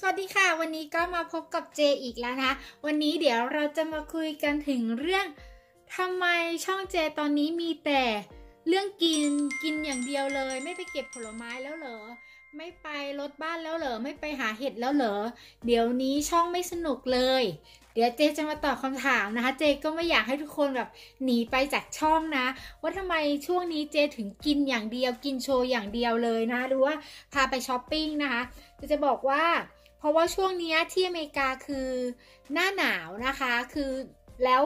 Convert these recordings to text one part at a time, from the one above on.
สวัสดีค่ะ วันนี้ก็มาพบกับเจอีกแล้วนะ วันนี้เดี๋ยวเราจะมาคุยกันถึงเรื่องทำไมช่องเจตอนนี้มีแต่เรื่องกินกินอย่างเดียวเลย ไม่ไปเก็บผลไม้แล้วเหรอ ไม่ไปรถบ้านแล้วเหรอ ไม่ไปหาเห็ดแล้วเหรอ เดี๋ยวนี้ช่องไม่สนุกเลย เดี๋ยวเจจะมาตอบคำถามนะคะ เจก็ไม่อยากให้ทุกคนแบบหนีไปจากช่องนะ ว่าทำไมช่วงนี้เจถึงกินอย่างเดียว กินโชว์อย่างเดียวเลยนะหรือว่าพาไปช้อปปิ้งนะคะจะจะบอกว่า เพราะว่าช่วงนี้ที่อเมริกาคือหน้าหนาวนะคะคือแล้ว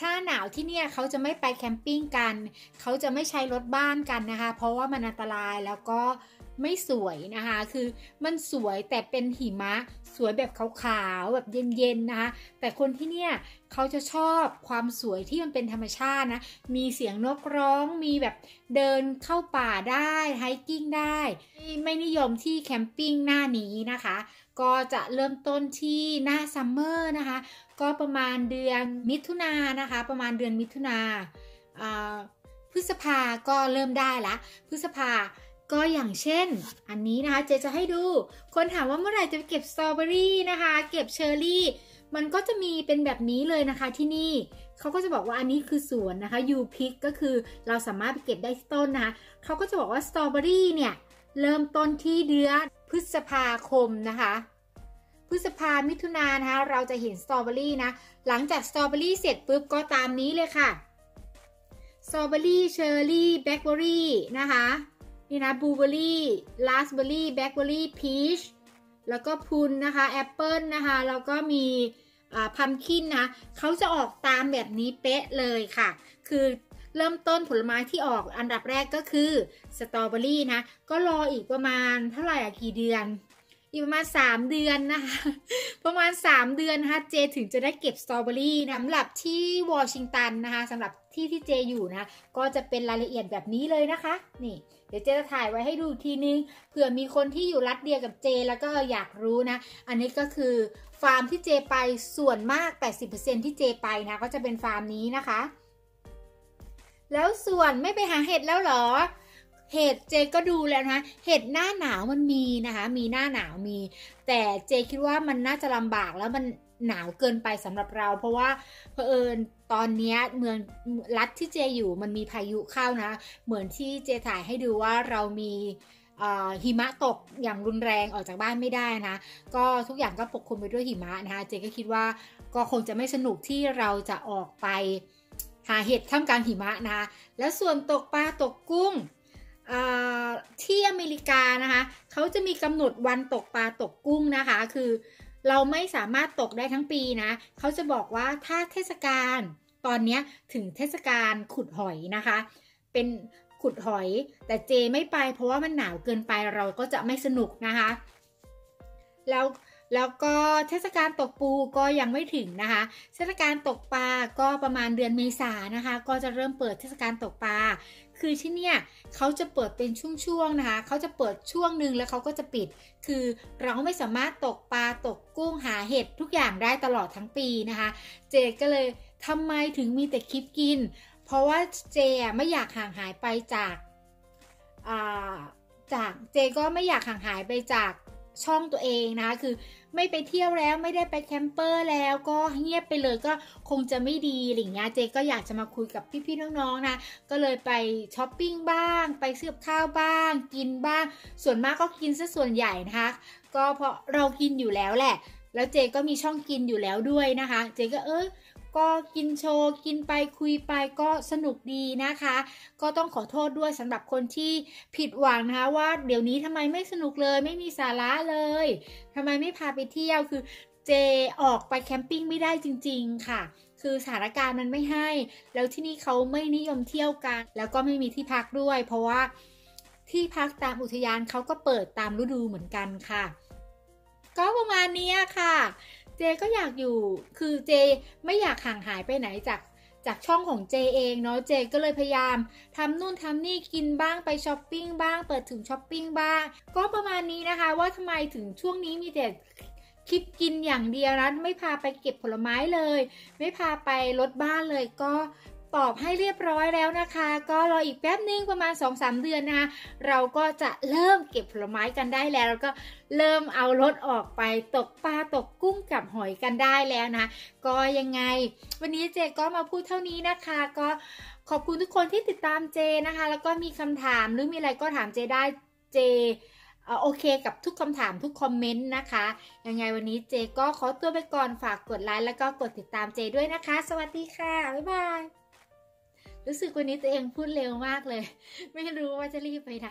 ถ้าหนาวที่เนี่ยเขาจะไม่ไปแคมปิ้งกัน เขาจะไม่ใช้รถบ้านกันนะคะ เพราะว่ามันอันตรายแล้วก็ ไม่สวยนะคะ คือมันสวยแต่เป็นหิมะสวยแบบขาวๆแบบเย็นๆนะคะ แต่คนที่เนี่ยเขาจะชอบความสวยที่มันเป็นธรรมชาตินะ มีเสียงนกร้อง มีแบบเดินเข้าป่าได้ไฮกิ้งได้ ไม่นิยมที่แคมปิ้งหน้านี้นะคะ ก็จะเริ่มต้นที่หน้าซัมเมอร์นะคะ ก็ประมาณเดือนมิถุนายนนะคะ ประมาณเดือนมิถุนาพฤษภาก็เริ่มได้ละ พฤษภา ก็อย่างเช่น อันนี้นะคะเจจะให้ดู คนถามว่าเมื่อไหร่จะเก็บสตรอเบอรี่นะคะ เก็บเชอร์รี่ มันก็จะมีเป็นแบบนี้เลยนะคะที่นี่เขาก็จะบอกว่าอันนี้คือสวนนะคะยูพิกก็คือเราสามารถไปเก็บได้ที่ต้นนะคะเขาก็จะบอกว่าสตรอเบอรี่เนี่ยเริ่มต้นที่เดือนพฤษภาคมนะคะพฤษภามิถุนานะคะเราจะเห็นสตรอเบอรี่นะ หลังจากสตรอเบอรี่เสร็จปุ๊บก็ตามนี้เลยค่ะ สตรอเบอรี่ เชอร์รี่ แบล็คเบอรี่นะคะ นี่นะบลูเบอร์รี่ลาสเบอร์รี่แบล็คเบอร์รี่พีชแล้วก็พุนนะคะแอปเปิลนะคะแล้วก็มีพัมคินนะเขาจะออกตามแบบนี้เป๊ะเลยค่ะ คือเริ่มต้นผลไม้ที่ออกอันดับแรกก็คือสตรอเบอรี่นะ ก็รออีกประมาณเท่าไหร่กี่เดือน อีกประมาณ3เดือนนะคะ ประมาณ3เดือนนะคะเจถึงจะได้เก็บสตรอเบอรี่นะสำหรับที่วอชิงตันนะคะสำหรับที่ที่เจอยู่นะ ก็จะเป็นรายละเอียดแบบนี้เลยนะคะ นี่ เดี๋ยวเจจะถ่ายไว้ให้ดูทีนึงเผื่อมีคนที่อยู่รัฐเดียวกับเจ แล้วก็อยากรู้นะ อันนี้ก็คือฟาร์มที่เจไปส่วนมาก 80%ที่เจไปนะก็จะเป็นฟาร์มนี้นะคะ แล้วส่วนไม่ไปหาเห็ดแล้วเหรอ เห็ดเจก็ดูแล้วนะ เห็ดหน้าหนาวมันมีนะคะ มีหน้าหนาวมี แต่เจคิดว่ามันน่าจะลำบากแล้วมันหนาวเกินไปสำหรับเรา เพราะว่าเผอิญตอนนี้เมืองรัฐที่เจอยู่มันมีพายุเข้านะ เหมือนที่เจถ่ายให้ดูว่าเรามีหิมะตกอย่างรุนแรงออกจากบ้านไม่ได้นะ ก็ทุกอย่างก็ปกคลุมไปด้วยหิมะนะคะเจก็คิดว่าก็คงจะไม่สนุกที่เราจะออกไปหาเห็ดท่ามกลางหิมะนะคะแล้วส่วนตกปลาตกกุ้ง ที่อเมริกานะคะเขาจะมีกำหนดวันตกปลาตกกุ้งนะคะ คือเราไม่สามารถตกได้ทั้งปีนะเขาจะบอกว่าถ้าเทศกาลตอนนี้ถึงเทศกาลขุดหอยนะคะ เป็นขุดหอย แต่เจไม่ไปเพราะว่ามันหนาวเกินไปเราก็จะไม่สนุกนะคะ แล้ว แล้วก็เทศกาลตกปูก็ยังไม่ถึงนะคะ เทศกาลตกปลาก็ประมาณเดือนเมษานะคะ ก็จะเริ่มเปิดเทศกาลตกปลาคือที่เนี่ยเขาจะเปิดเป็นช่วงๆนะคะ เขาจะเปิดช่วงหนึ่งแล้วเขาก็จะปิด คือเราไม่สามารถตกปลาตกกุ้งหาเห็ดทุกอย่างได้ตลอดทั้งปีนะคะ เจก็เลยทำไมถึงมีแต่คลิปกิน เพราะว่าเจไม่อยากห่างหายไปจากจากเจก็ไม่อยากห่างหายไปจาก ช่องตัวเองนะคือไม่ไปเที่ยวแล้วไม่ได้ไปแคมเปอร์แล้วก็เงียบไปเลยก็คงจะไม่ดีอะไรเงี้ยเจก็อยากจะมาคุยกับพี่ๆน้องๆนะก็เลยไปช้อปปิ้งบ้าง ไปซื้อข้าวบ้าง กินบ้าง ส่วนมากก็กินซะส่วนใหญ่นะคะ ก็เพราะเรากินอยู่แล้วแหละ แล้วเจก็มีช่องกินอยู่แล้วด้วยนะคะ เจก็เออ ก็กินโชว์กินไปคุยไปก็สนุกดีนะคะ ก็ต้องขอโทษด้วยสำหรับคนที่ผิดหวังนะคะว่าเดี๋ยวนี้ทำไมไม่สนุกเลยไม่มีสาระเลยทำไมไม่พาไปเที่ยวคือเจออกไปแคมปิ้งไม่ได้จริง ๆ ค่ะ คือสถานการณ์มันไม่ให้ แล้วที่นี่เขาไม่นิยมเที่ยวกัน แล้วก็ไม่มีที่พักด้วย เพราะว่าที่พักตามอุทยานเขาก็เปิดตามฤดูเหมือนกันค่ะ ก็ประมาณนี้ค่ะ จก็อยากอยู่ คือเจไม่อยากห่างหายไปไหนจากจากช่องของเจเองเนาะ เจก็เลยพยายามทำนู่นทำนี่กินบ้างไปช้อปปิ้งบ้าง เปิดถึงช้อปปิ้งบ้าง ก็ประมาณนี้นะคะ ว่าทำไมถึงช่วงนี้มีแต่คลิปกินอย่างเดียวนะ ไม่พาไปเก็บผลไม้เลย ไม่พาไปรถบ้านเลยก็ ตอบให้เรียบร้อยแล้วนะคะ ก็รออีกแป๊บนึงประมาณ 2-3 เดือนนะคะ เราก็จะเริ่มเก็บผลไม้กันได้แล้ว แล้วก็เริ่มเอารถออกไปตกปลาตกกุ้งกับหอยกันได้แล้วนะ ก็ยังไง วันนี้เจก็มาพูดเท่านี้นะคะ ก็ขอบคุณทุกคนที่ติดตามเจนะคะ แล้วก็มีคำถามหรือมีอะไรก็ถามเจได้เจโอเคกับทุกคำถามทุกคอมเมนต์นะคะ ยังไงวันนี้เจก็ขอตัวไปก่อนฝากกดไลค์แล้วก็กดติดตามเจด้วยนะคะ สวัสดีค่ะ บ๊ายบาย รู้สึกวันนี้ตัวเองพูดเร็วมากเลย ไม่รู้ว่าจะรีบไปไหน